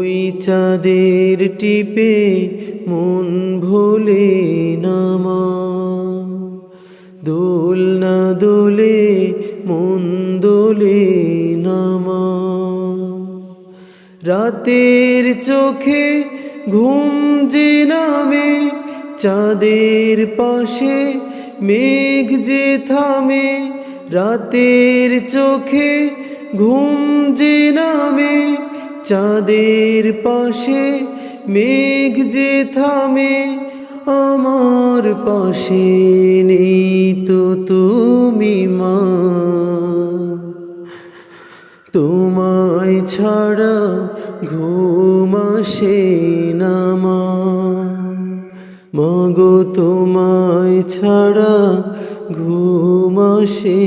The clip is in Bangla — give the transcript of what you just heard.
ওই চাঁদের টিপে মন ভোলে নামা দোল না দোলে, মন দোলে নামা রাতের চোখে ঘুম যে নামে, চাঁদের পাশে মেঘ যে থামে, রাতের চোখে ঘুম যে নামে চাঁদের পাশে মেঘ যে থামে, আমার পাশে নেই তো তুমি মা। তোমায় ছাড়া ঘুম আসে না মা। মাগো, তোমায় ছাড়া ঘুম আসে